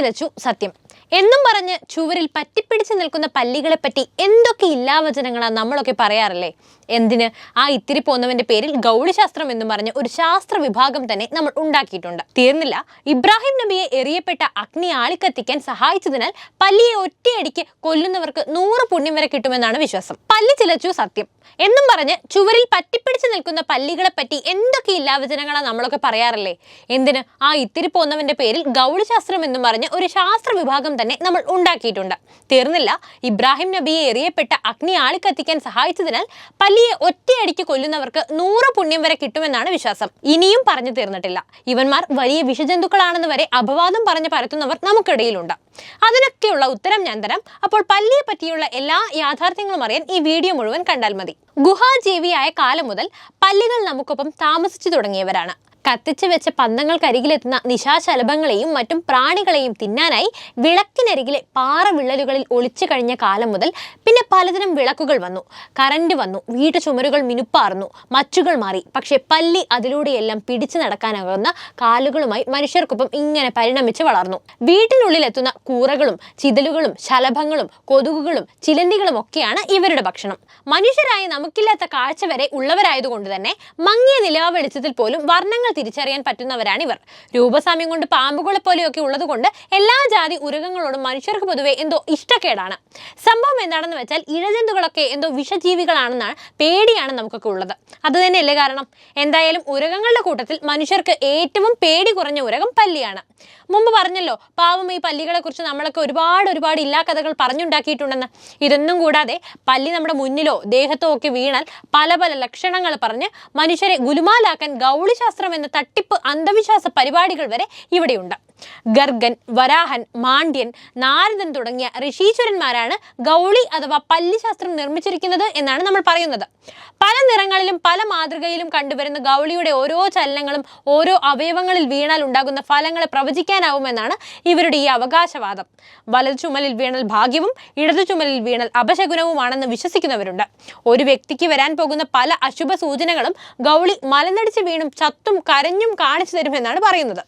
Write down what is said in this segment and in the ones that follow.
ചിലച്ചു സത്യം. എന്നും പറഞ്ഞ് ചുവരിൽ പറ്റിപ്പിടിച്ച് നിൽക്കുന്ന പല്ലികളെ പറ്റി എന്തൊക്കെ ഇല്ലാവചനങ്ങളാ നമ്മളൊക്കെ പറയാറല്ലേ? എന്തിന്? ആ ഇത്തിരി പോന്നവന്റെ പേരിൽ ഗൗളിശാസ്ത്രം എന്നും പറഞ്ഞ് ഒരു ശാസ്ത്ര വിഭാഗം തന്നെ നമ്മൾ ഉണ്ടാക്കിയിട്ടുണ്ട്. തീർന്നില്ല. ഇബ്രാഹിം നബിയെ എറിയപ്പെട്ട അഗ്നി ആളിക്കത്തിക്കാൻ സഹായിച്ചതിനാൽ പല്ലിയെ ഒറ്റയടിക്ക് കൊല്ലുന്നവർക്ക് നൂറ് പുണ്യം വരെ കിട്ടുമെന്നാണ് വിശ്വാസം. പല്ലി ചിലച്ചു സത്യം. എന്നും പറഞ്ഞ് ചുവരിൽ പറ്റിപ്പിടിച്ച് നിൽക്കുന്ന പല്ലികളെ പറ്റി എന്തൊക്കെ ഇല്ലാവചനങ്ങളാ നമ്മളൊക്കെ പറയാറല്ലേ? എന്തിന്? ആ ഇത്തിരി പോന്നവന്റെ പേരിൽ ഗൗളിശാസ്ത്രം എന്നും പറഞ്ഞ് ഒരു ശാസ്ത്ര വിഭാഗം തന്നെ നമ്മൾ ഉണ്ടാക്കിയിട്ടുണ്ട്. തീർന്നില്ല ഇബ്രാഹിം നബിയെ എറിയപ്പെട്ട അഗ്നി ആളിക്കത്തിക്കാൻ സഹായിച്ചതിനാൽ പല്ലിയെ ഒറ്റയടിക്ക് കൊല്ലുന്നവർക്ക് നൂറ് പുണ്യം വരെ കിട്ടുമെന്നാണ് വിശ്വാസം. ഇനിയും പറഞ്ഞു തീർന്നിട്ടില്ല. ഇവന്മാർ വലിയ വിഷജന്തുക്കളാണെന്ന് വരെ അപവാദം പറഞ്ഞ് പരത്തുന്നവർ നമുക്കിടയിലുണ്ട്. അതിനൊക്കെയുള്ള ഉത്തരം ഞാൻ തരാം. അപ്പോൾ പല്ലിയെ പറ്റിയുള്ള എല്ലാ യാഥാർത്ഥ്യങ്ങളും അറിയാൻ ഈ വീഡിയോ മുഴുവൻ കണ്ടാൽ മതി. ഗുഹാജീവിയായ കാലം മുതൽ പല്ലികൾ നമുക്കൊപ്പം താമസിച്ചു തുടങ്ങിയവരാണ്. കത്തിച്ചു വെച്ച പന്തങ്ങൾക്കരികിലെത്തുന്ന നിശാശലഭങ്ങളെയും മറ്റും പ്രാണികളെയും തിന്നാനായി വിളക്കിനരികിലെ പാറ വിള്ളലുകളിൽ ഒളിച്ചു കഴിഞ്ഞ കാലം മുതൽ പിന്നെ പലതരം വിളക്കുകൾ വന്നു. കറന്റ് വന്നു. വീട്ടു ചുമരുകൾ മിനുപ്പാർന്നു. മച്ചുകൾ മാറി. പക്ഷെ പല്ലി അതിലൂടെയെല്ലാം പിടിച്ചു നടക്കാനാകുന്ന കാലുകളുമായി മനുഷ്യർക്കൊപ്പം ഇങ്ങനെ പരിണമിച്ച് വളർന്നു. വീട്ടിനുള്ളിൽ എത്തുന്ന കൂറകളും ചിതലുകളും ശലഭങ്ങളും കൊതുകുകളും ചിലന്തികളും ഒക്കെയാണ് ഇവരുടെ ഭക്ഷണം. മനുഷ്യരായ നമുക്കില്ലാത്ത കാഴ്ച വരെ ഉള്ളവരായതുകൊണ്ട് തന്നെ മങ്ങിയ നിലാ വെളിച്ചത്തിൽ പോലും വർണങ്ങൾ തിരിച്ചറിയാൻ പറ്റുന്നവരാണ് ഇവർ. രൂപസാമ്യം കൊണ്ട് പാമ്പുകളെ പോലെയൊക്കെ ഉള്ളതുകൊണ്ട് എല്ലാ ജാതി ഉരകങ്ങളോടും മനുഷ്യർക്ക് പൊതുവെ എന്തോ ഇഷ്ടക്കേടാണ്. സംഭവം എന്താണെന്ന് വെച്ചാൽ ഇഴജന്തുക്കളൊക്കെ എന്തോ വിഷജീവികളാണെന്നാണ് പേടിയാണ് നമുക്കൊക്കെ ഉള്ളത്. അത് തന്നെയല്ലേ കാരണം? എന്തായാലും ഉരകങ്ങളുടെ കൂട്ടത്തിൽ മനുഷ്യർക്ക് ഏറ്റവും പേടി കുറഞ്ഞ ഉരകം പല്ലിയാണ്. മുമ്പ് പറഞ്ഞല്ലോ പാവം ഈ പല്ലികളെ കുറിച്ച് നമ്മളൊക്കെ ഒരുപാട് ഒരുപാട് ഇല്ലാ കഥകൾ പറഞ്ഞുണ്ടാക്കിയിട്ടുണ്ടെന്ന്. ഇതൊന്നും കൂടാതെ പല്ലി നമ്മുടെ മുന്നിലോ ദേഹത്തോ ഒക്കെ വീണാൽ പല പല ലക്ഷണങ്ങൾ പറഞ്ഞ് മനുഷ്യരെ ഗുലുമാലാക്കാൻ ഗൗളിശാസ്ത്രം എന്ന തട്ടിപ്പ് അന്ധവിശ്വാസ പരിപാടികൾ വരെ ഇവിടെയുണ്ട്. ഗർഗൻ വരാഹൻ മാണ്ഡ്യൻ നാരദൻ തുടങ്ങിയ ഋഷീശ്വരന്മാരാണ് ഗൗളി അഥവാ പല്ലിശാസ്ത്രം നിർമ്മിച്ചിരിക്കുന്നത് എന്നാണ് നമ്മൾ പറയുന്നത്. പല നിറങ്ങളിലും പല മാതൃകയിലും കണ്ടുവരുന്ന ഗൗളിയുടെ ഓരോ ചലനങ്ങളും ഓരോ അവയവങ്ങളിൽ വീണാൽ ഉണ്ടാകുന്ന ഫലങ്ങളെ പ്രവചിക്കാനാവുമെന്നാണ് ഇവരുടെ ഈ അവകാശവാദം. വലതു ചുമലിൽ വീണൽ ഭാഗ്യവും ഇടതു ചുമലിൽ വീണൽ അപശകുനവുമാണെന്ന് വിശ്വസിക്കുന്നവരുണ്ട്. ഒരു വ്യക്തിക്ക് വരാൻ പോകുന്ന പല അശുഭ സൂചനകളും ഗൗളി മലനടിച്ച് വീണും ചത്തും കരഞ്ഞും കാണിച്ചു തരുമെന്നാണ് പറയുന്നത്.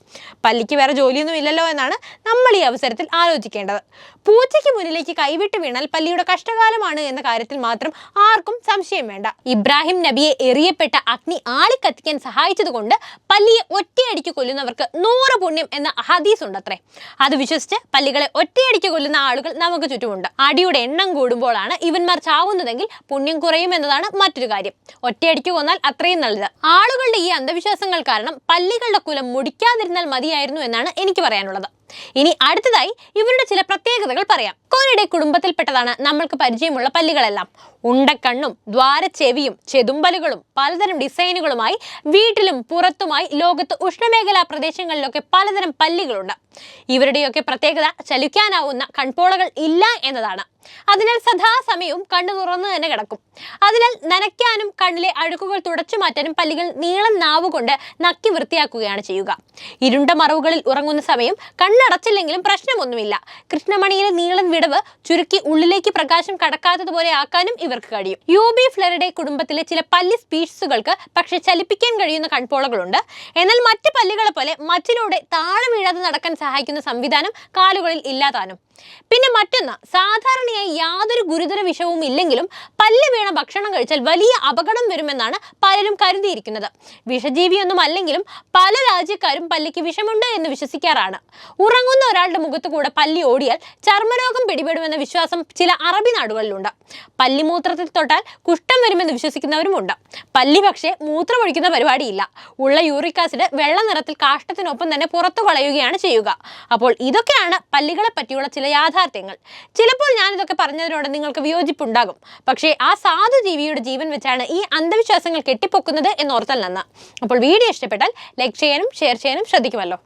പല്ലിക്ക് വേറെ ജോലിയൊന്നും ഇല്ലല്ലോ എന്നാണ് നമ്മൾ ഈ അവസരത്തിൽ ആലോചിക്കേണ്ടത്. പൂച്ചയ്ക്ക് മുന്നിലേക്ക് കൈവിട്ട് വീണാൽ പല്ലിയുടെ കഷ്ടകാലമാണ് എന്ന കാര്യത്തിൽ മാത്രം ആർക്കും സംശയം വേണ്ട. ഇബ്രാഹിം നബിയെ എറിയപ്പെട്ട അഗ്നി ആളിക്കത്തിക്കാൻ സഹായിച്ചതുകൊണ്ട് പല്ലിയെ ഒറ്റയടിക്ക് കൊല്ലുന്നവർക്ക് നൂറ് പുണ്യം എന്ന ഹദീസ് ഉണ്ടത്രേ അത് വിശ്വസിച്ച് പല്ലികളെ ഒറ്റയടിക്ക് കൊല്ലുന്ന ആളുകൾ നമുക്ക് ചുറ്റുമുണ്ട്. അടിയുടെ എണ്ണം കൂടുമ്പോഴാണ് ഇവന്മാർ ചാവുന്നതെങ്കിൽ പുണ്യം കുറയും എന്നതാണ് മറ്റൊരു കാര്യം. ഒറ്റയടിക്ക് കൊന്നാൽ അത്രയും നല്ലത്. ആളുകളുടെ ഈ അന്ധവിശ്വാസങ്ങൾ കാരണം പല്ലികളുടെ കുലം മുടിക്കാതിരുന്നാൽ മതിയായിരുന്നു എന്നാണ് എനിക്ക് പറയാനുള്ളത്. ഇനി അടുത്തതായി ഇവരുടെ ചില പ്രത്യേകതകൾ പറയാം. കോനയുടെ കുടുംബത്തിൽപ്പെട്ടതാണ് നമ്മൾക്ക് പരിചയമുള്ള പല്ലുകളെല്ലാം. ഉണ്ടക്കണ്ണും ദ്വാരച്ചെവിയും ചെതുമ്പലുകളും പലതരം ഡിസൈനുകളുമായി വീട്ടിലും പുറത്തുമായി ലോകത്ത് ഉഷ്ണമേഖലാ പ്രദേശങ്ങളിലൊക്കെ പലതരം പല്ലികളുണ്ട്. ഇവരുടെയൊക്കെ പ്രത്യേകത ചലിക്കാനാവുന്ന കൺപോളകൾ ഇല്ല എന്നതാണ്. അതിനാൽ സദാസമയവും കണ്ണു തുറന്നു തന്നെ കിടക്കും. അതിനാൽ നനയ്ക്കാനും കണ്ണിലെ അഴുക്കുകൾ തുടച്ചു മാറ്റാനും പല്ലികൾ നീളം നാവുകൊണ്ട് നക്കി വൃത്തിയാക്കുകയാണ് ചെയ്യുക. ഇരുണ്ട മറവുകളിൽ ഉറങ്ങുന്ന സമയം കണ്ണടച്ചില്ലെങ്കിലും പ്രശ്നമൊന്നുമില്ല. കൃഷ്ണമണിയിലെ നീളൻ വിടവ് ചുരുക്കി ഉള്ളിലേക്ക് പ്രകാശം കടക്കാത്തതുപോലെ ആക്കാനും ഇവർക്ക് കഴിയും. യു ബി ഫ്ലറിഡെ കുടുംബത്തിലെ ചില പല്ലി സ്പീഷീസുകൾക്ക് പക്ഷെ ചലിപ്പിക്കാൻ കഴിയുന്ന കൺപോളകളുണ്ട്. എന്നാൽ മറ്റ് പല്ലുകളെ പോലെ മറ്റിലൂടെ താഴെ വീഴാതെ നടക്കാൻ സഹായിക്കുന്ന സംവിധാനം കാലുകളിൽ ഇല്ലാതാനും. പിന്നെ മറ്റൊന്ന് സാധാരണയായി യാതൊരു ഗുരുതര വിഷവും ഇല്ലെങ്കിലും പല്ല് വീണ ഭക്ഷണം കഴിച്ചാൽ വലിയ അപകടം വരുമെന്നാണ് പലരും കരുതിയിരിക്കുന്നത്. വിഷജീവിയൊന്നും അല്ലെങ്കിലും പല രാജ്യക്കാരും പല്ലിക്ക് വിഷമുണ്ട് എന്ന് വിശ്വസിക്കാറാണ്. ഉറങ്ങുന്ന ഒരാളുടെ മുഖത്ത് കൂടെ പല്ലി ഓടിയാൽ ചർമ്മരോഗം പിടിപെടുമെന്ന വിശ്വാസം ചില അറബി നാടുകളിലുണ്ട്. പല്ലി മൂത്രത്തിൽ തൊട്ടാൽ കുഷ്ഠം വരുമെന്ന് വിശ്വസിക്കുന്നവരുമുണ്ട്. പല്ലി പക്ഷേ മൂത്രമൊഴിക്കുന്ന പരിപാടിയില്ല. ഉള്ള യൂറിക് ആസിഡ് വെള്ള നിറത്തിൽ കാഷ്ടത്തിനൊപ്പം തന്നെ പുറത്തു കളയുകയാണ് ചെയ്യുക. അപ്പോൾ ഇതൊക്കെയാണ് പല്ലികളെ പറ്റിയുള്ള ചില യാഥാർത്ഥ്യങ്ങൾ. ചിലപ്പോൾ ഞാനിതൊക്കെ പറഞ്ഞതിനോട് നിങ്ങൾക്ക് വിയോജിപ്പുണ്ടാകും. പക്ഷേ ആ സാധു ജീവിയുടെ ജീവൻ വെച്ചാണ് ഈ അന്ധവിശ്വാസങ്ങൾ കെട്ടിപ്പൊക്കുന്നത് എന്നോർത്തൽ നന്ന്. അപ്പോൾ വീഡിയോ ഇഷ്ടപ്പെട്ടാൽ ലൈക്ക് ചെയ്യാനും ഷെയർ ചെയ്യാനും ശ്രദ്ധിക്കുമല്ലോ.